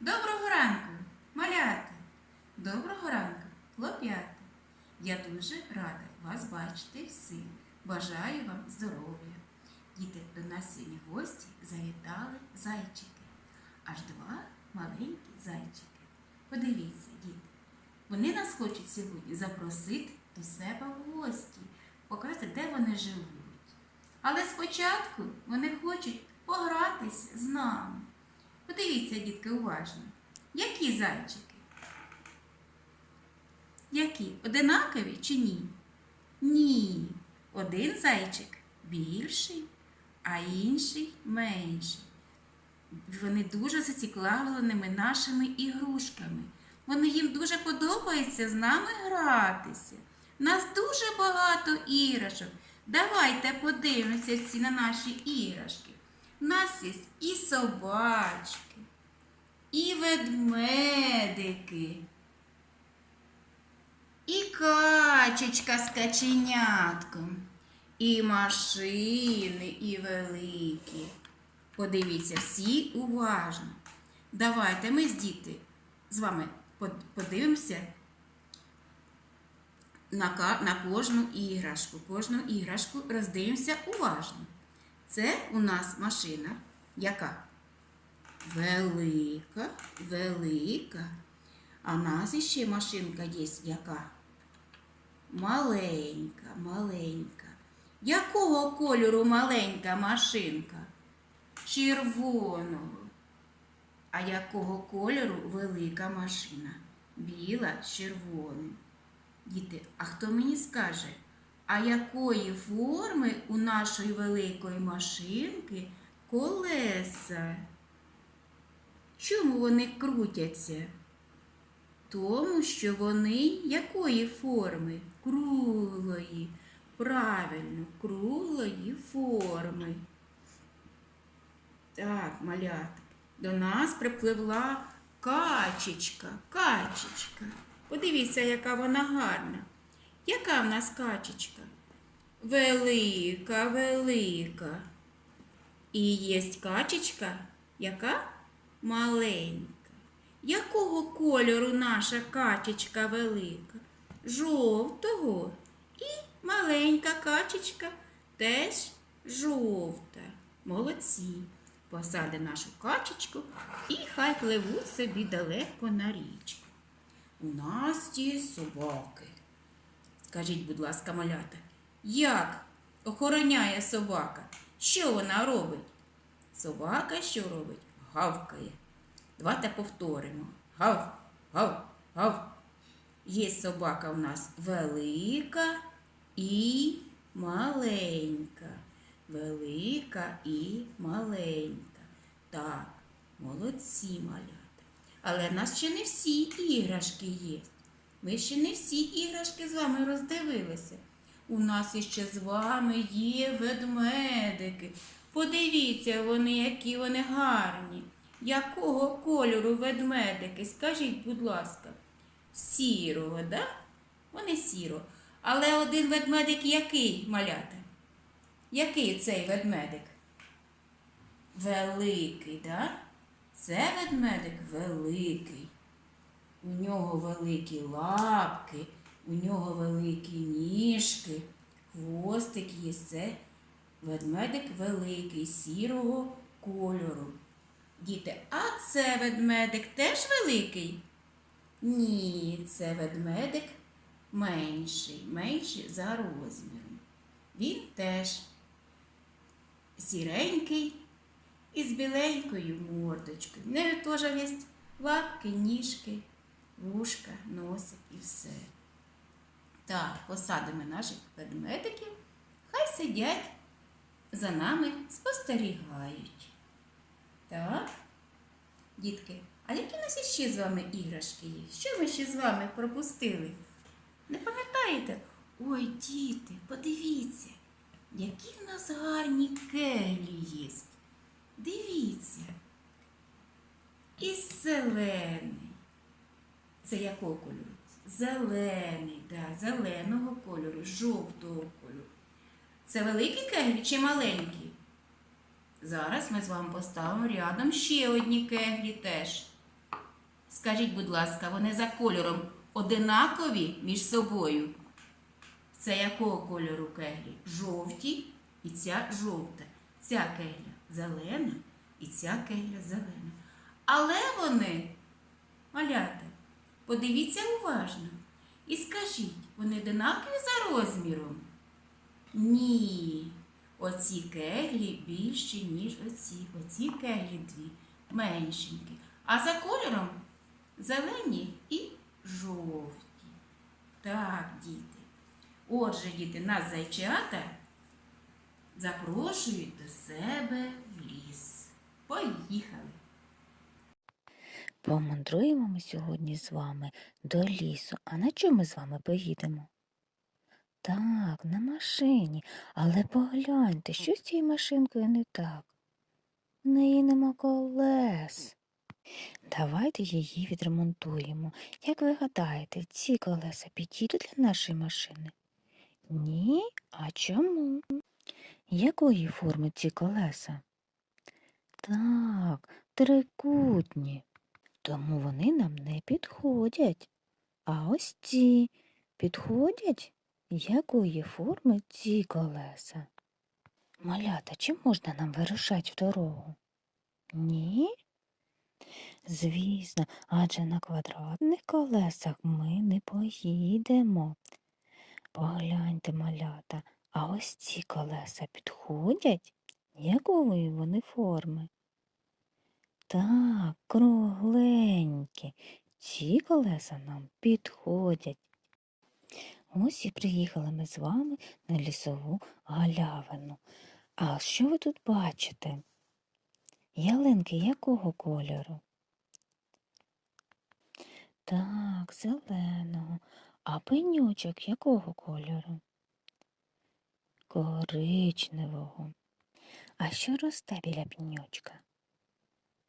Доброго ранку, малята! Доброго ранку, хлоп'ята! Я дуже рада вас бачити всіх. Бажаю вам здоров'я. Діти, до нас сьогодні гості завітали зайчики. Аж два маленькі зайчики. Подивіться, діти. Вони нас хочуть сьогодні запросити до себе в гості, показати, де вони живуть. Але спочатку вони хочуть погратися з нами. Подивіться, дітки, уважно. Які зайчики? Які? Одинакові чи ні? Ні. Один зайчик більший, а інший менший. Вони дуже зацікавленими нашими ігрушками. Вони їм дуже подобається з нами гратися. У нас дуже багато іграшок. Давайте подивимося всі на наші іграшки. У нас є і собачки, і ведмедики, і качечка з каченятком, і машини, і великі. Подивіться всі уважно. Давайте ми з діти з вами подивимося на кожну іграшку. Кожну іграшку роздивимося уважно. Це у нас машина, яка? Велика, велика. А в нас іще машинка є яка? Маленька, маленька. Якого кольору маленька машинка? Червоного. А якого кольору велика машина? Біла з червоним. Діти, а хто мені скаже, а якої форми у нашої великої машинки колеса? Чому вони крутяться? Тому що вони якої форми? Круглої. Правильно, круглої форми. Так, малятки, до нас припливла качечка, качечка. Подивіться, яка вона гарна. Яка в нас качечка? Велика, велика. І є качечка, яка маленька. Якого кольору наша качечка велика? Жовтого. І маленька качечка теж жовта. Молодці. Посади нашу качечку і хай пливуть собі далеко на річку. У нас є собаки. Скажіть, будь ласка, малята, як охороняє собака? Що вона робить? Собака що робить? Гавкає. Давайте повторимо. Гав, гав, гав. Є собака у нас велика і маленька. Велика і маленька. Так, молодці малята. Але в нас ще не всі іграшки є. Ми ще не всі іграшки з вами роздивилися. У нас іще з вами є ведмедики. Подивіться вони, які вони гарні. Якого кольору ведмедики? Скажіть, будь ласка, сірого, да? Вони сіро. Але один ведмедик який, малята? Який цей ведмедик? Великий, да? Це ведмедик великий. У нього великі лапки, у нього великі ніжки, хвостик є. Це ведмедик великий, сірого кольору. Діти, а це ведмедик теж великий? Ні, це ведмедик менший, менший за розміром. Він теж сіренький і з біленькою мордочкою. В неї теж є лапки, ніжки, вушка, носик і все. Так, посадимо наших ведмедиків, хай сидять за нами, спостерігають. Так, дітки, а які у нас ще з вами іграшки є? Що ми ще з вами пропустили? Не пам'ятаєте? Ой, діти, подивіться, які в нас гарні кеглі є. Дивіться. І зелений. Це якого кольору? Зелений, да, зеленого кольору, жовтого кольору. Це великі кеглі чи маленькі? Зараз ми з вами поставимо рядом ще одні кеглі теж. Скажіть, будь ласка, вони за кольором одинакові між собою? Це якого кольору кеглі? Жовті і ця жовта. Ця кегля зелена і ця кегля зелена. Але вони, малята, подивіться уважно і скажіть, вони одинакові за розміром? Ні. Оці кеглі більші, ніж оці. Оці кеглі дві меншенькі. А за кольором зелені і жовті. Так, діти. Отже, діти, нас зайчата запрошують до себе в ліс. Поїхали. Помандруємо ми сьогодні з вами до лісу. А на чому ми з вами поїдемо? Так, на машині. Але погляньте, що з цією машинкою не так? В неї нема колес. Давайте її відремонтуємо. Як ви гадаєте, ці колеса підійдуть для нашої машини? Ні? А чому? Якої форми ці колеса? Так, трикутні. Тому вони нам не підходять. А ось ці підходять? Якої форми ці колеса? Малята, чи можна нам вирушати в дорогу? Ні? Звісно, адже на квадратних колесах ми не поїдемо. Погляньте, малята, а ось ці колеса підходять? Якої вони форми? Так, кругленькі. Ці колеса нам підходять. Ось і приїхали ми з вами на лісову галявину. А що ви тут бачите? Ялинки якого кольору? Так, зеленого. А пенючок якого кольору? Коричневого. А що росте біля пеньочка?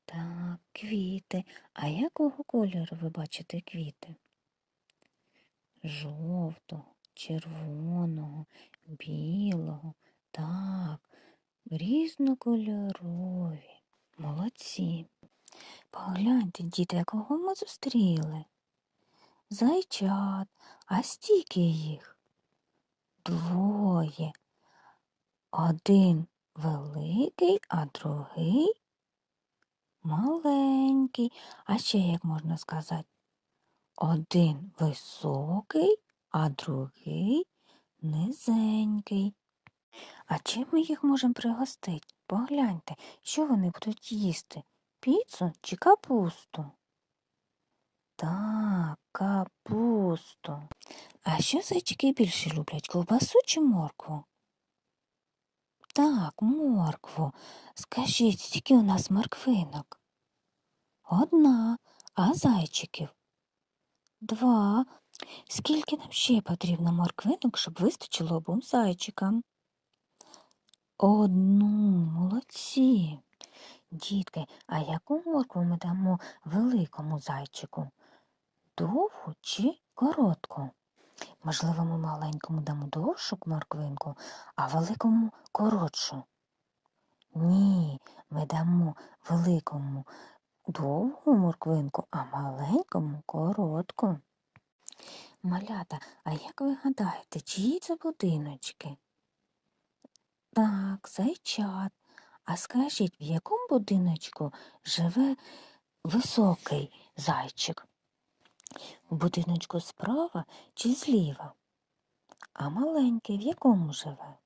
Так, квіти. А якого кольору ви бачите квіти? Жовтого, червоного, білого. Так, різнокольорові. Молодці. Погляньте, діти, кого ми зустріли? Зайчат, а стільки їх? Двоє. Один великий, а другий маленький. А ще як можна сказати? Один високий, а другий низенький. А чим ми їх можемо пригостити? Погляньте, що вони будуть їсти? Піцу чи капусту? Так, капусту. А що зайчики більше люблять? Ковбасу чи моркву? Так, моркву. Скажіть, скільки у нас морквинок? Одна, а зайчиків? Два. Скільки нам ще потрібно морквинок, щоб вистачило обом зайчикам? Одну, молодці. Дітки, а яку моркву ми дамо великому зайчику? Довгу чи коротку? Можливо, маленькому дамо довшу морквинку, а великому коротшу. Ні, ми дамо великому довгу морквинку, а маленькому коротку. Малята, а як ви гадаєте, чиї це будиночки? Так, зайчат. А скажіть, в якому будиночку живе високий зайчик? У будиночку справа чи зліва? А маленький в якому живе?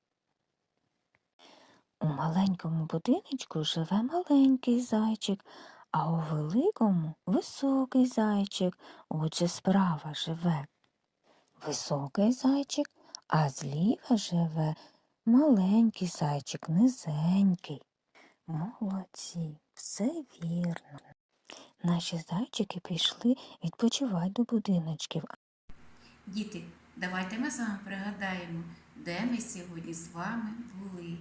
У маленькому будиночку живе маленький зайчик, а у великому високий зайчик. Отже, справа живе високий зайчик, а зліва живе маленький зайчик, низенький. Молодці, все вірно. Наші зайчики пішли відпочивати до будиночків. Діти, давайте ми з вами пригадаємо, де ми сьогодні з вами були.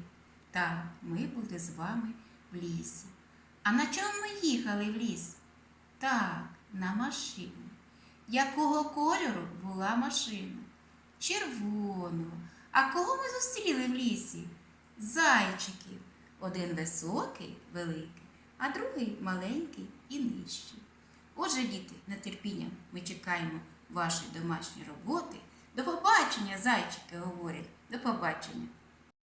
Так, ми були з вами в лісі. А на чому ми їхали в ліс? Так, на машині. Якого кольору була машина? Червоного. А кого ми зустріли в лісі? Зайчиків. Один високий, великий, а другий маленький і нижчі. Отже, діти, на нетерпінням ми чекаємо вашої домашньої роботи. До побачення, зайчики говорять. До побачення.